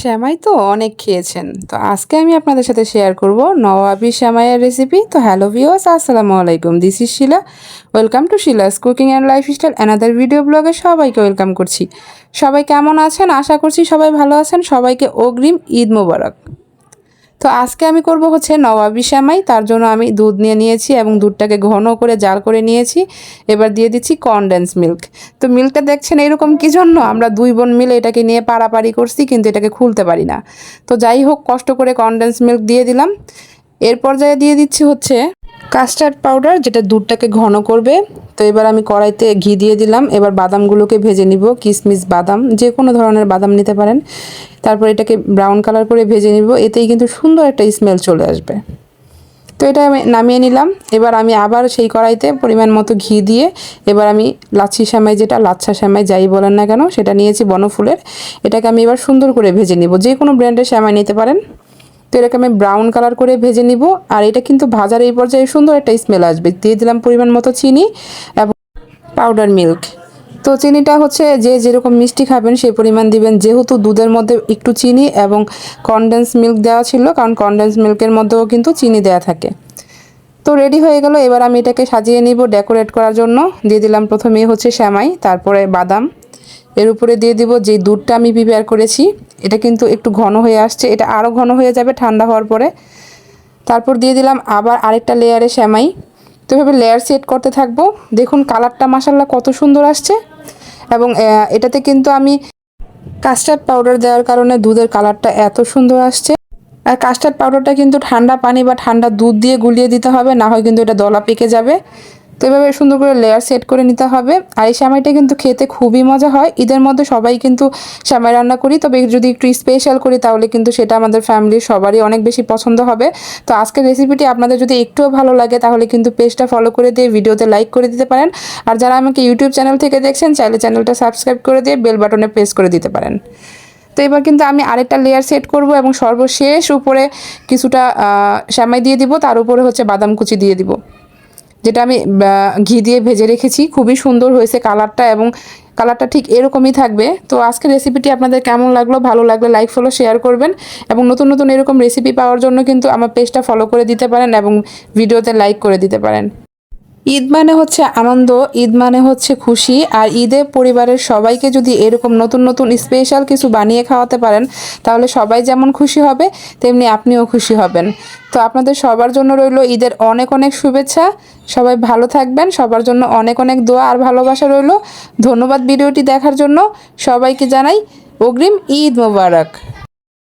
শ্যামাই তো অনেক খেয়েছেন। তো আজকে আমি আপনাদের সাথে শেয়ার করব নওয়াবি শ্যামাইয়ের রেসিপি তো হ্যালো ভিওস আসসালামু আলাইকুম। This is Shila welcome to Shila's cooking and lifestyle another video ব্লগে সবাইকে ওয়েলকাম করছি। সবাই কেমন আছেন? আশা করছি সবাই ভালো আছেন। সবাইকে অগ্রিম ঈদ মোবারক। তো আজকে আমি করব হচ্ছে নবাবি শ্যামাই তার জন্য আমি দুধ নিয়ে নিয়েছি এবং দুধটাকে ঘন করে জাল করে নিয়েছি। এবার দিয়ে দিচ্ছি কনডেন্স মিল্ক তো মিল্কটা দেখছেন এরকম কি জন্য? আমরা দুই বোন মিলে এটাকে নিয়ে পাড়াপাড়ি করছি, কিন্তু এটাকে খুলতে পারি না। তো যাই হোক, কষ্ট করে কনডেন্স মিল্ক দিয়ে দিলাম। এর পর্যায়ে দিয়ে দিচ্ছি হচ্ছে কাস্টার্ড পাউডার, যেটা দুধটাকে ঘন করবে। তো এবার আমি কড়াইতে ঘি দিয়ে দিলাম। এবার বাদামগুলোকে ভেজে নিব কিশমিশ বাদাম, যে কোনো ধরনের বাদাম নিতে পারেন। তারপর এটাকে ব্রাউন কালার করে ভেজে নিব, এতেই কিন্তু সুন্দর একটা স্মেল চলে আসবে। তো এটা আমি নামিয়ে নিলাম। এবার আমি আবার সেই কড়াইতে পরিমাণ মতো ঘি দিয়ে এবার আমি লাচ্ছি শ্যামাই যেটা লাচ্ছা শ্যামাই যাই বলেন না কেন, সেটা নিয়েছি বনফুলের। এটাকে আমি এবার সুন্দর করে ভেজে নিব। যে কোনো ব্র্যান্ডের শ্যামাই নিতে পারেন। তো এটাকে আমি ব্রাউন কালার করে ভেজে নিব। আর এটা কিন্তু ভাজার এই পর্যায়ে সুন্দর একটা স্মেল আসবে। দিয়ে দিলাম পরিমাণ মতো চিনি এবং পাউডার মিল্ক তো চিনিটা হচ্ছে যে যেরকম মিষ্টি খাবেন সেই পরিমাণ দিবেন। যেহেতু দুধের মধ্যে একটু চিনি এবং কনডেন্স মিল্ক দেওয়া ছিল, কারণ কনডেন্স মিল্কের মধ্যেও কিন্তু চিনি দেওয়া থাকে। তো রেডি হয়ে গেল। এবার আমি এটাকে সাজিয়ে নিব ডেকোরেট করার জন্য। দিয়ে দিলাম প্রথমে হচ্ছে শ্যামাই, তারপরে বাদাম। এর উপরে দিয়ে দিব যে দুধটা আমি প্রিপেয়ার করেছি, এটা কিন্তু একটু ঘন হয়ে আসছে, এটা আরও ঘন হয়ে যাবে ঠান্ডা হওয়ার পরে। তারপর দিয়ে দিলাম আবার আরেকটা লেয়ারে শ্যামাই তো এভাবে লেয়ার সেট করতে থাকব। দেখুন কালারটা মাসাল্লাহ কত সুন্দর আসছে। এবং এটাতে কিন্তু আমি কাস্টার্ড পাউডার দেওয়ার কারণে দুধের কালারটা এত সুন্দর আসছে। আর কাস্টার্ড পাউডারটা কিন্তু ঠান্ডা পানি বা ঠান্ডা দুধ দিয়ে গুলিয়ে দিতে হবে, না হয় কিন্তু এটা দলা পেকে যাবে। তো এভাবে সুন্দর করে লেয়ার সেট করে নিতে হবে। আর এই সামাইটা কিন্তু খেতে খুবই মজা হয়। ঈদের মধ্যে সবাই কিন্তু সামাই রান্না করি। তবে যদি একটু স্পেশাল করি, তাহলে কিন্তু সেটা আমাদের ফ্যামিলির সবারই অনেক বেশি পছন্দ হবে। তো আজকের রেসিপিটি আপনাদের যদি একটুও ভালো লাগে, তাহলে কিন্তু পেজটা ফলো করে দিয়ে ভিডিওতে লাইক করে দিতে পারেন। আর যারা আমাকে ইউটিউব চ্যানেল থেকে দেখছেন, চাইলে চ্যানেলটা সাবস্ক্রাইব করে দিয়ে বেল বাটনে প্রেস করে দিতে পারেন। তো এবার কিন্তু আমি আরেকটা লেয়ার সেট করব এবং সর্বশেষ উপরে কিছুটা শ্যামাই দিয়ে দিব। তার উপরে হচ্ছে বাদাম কুচি দিয়ে দিব। যেটা আমি ঘি দিয়ে ভেজে রেখেছি। খুবই সুন্দর হয়েছে কালারটা এবং কালারটা ঠিক এরকমই থাকবে। তো আজকের রেসিপিটি আপনাদের কেমন লাগল? ভালো লাগলে লাইক ফলো শেয়ার করবেন এবং নতুন নতুন এরকম রেসিপি পাওয়ার জন্য কিন্তু আমার পেজটা ফলো করে দিতে পারেন এবং ভিডিওতে লাইক করে দিতে পারেন। ঈদ মানে হচ্ছে আনন্দ, ঈদ মানে হচ্ছে খুশি, আর ঈদে পরিবারের সবাইকে যদি এরকম নতুন নতুন স্পেশাল কিছু বানিয়ে খাওয়াতে পারেন, তাহলে সবাই যেমন খুশি হবে, তেমনি আপনিও খুশি হবেন। তো আপনাদের সবার জন্য রইল ঈদের অনেক অনেক শুভেচ্ছা। সবাই ভালো থাকবেন, সবার জন্য অনেক অনেক দোয়া আর ভালোবাসা রইল। ধন্যবাদ ভিডিওটি দেখার জন্য। সবাইকে জানাই অগ্রিম ঈদ মোবারক।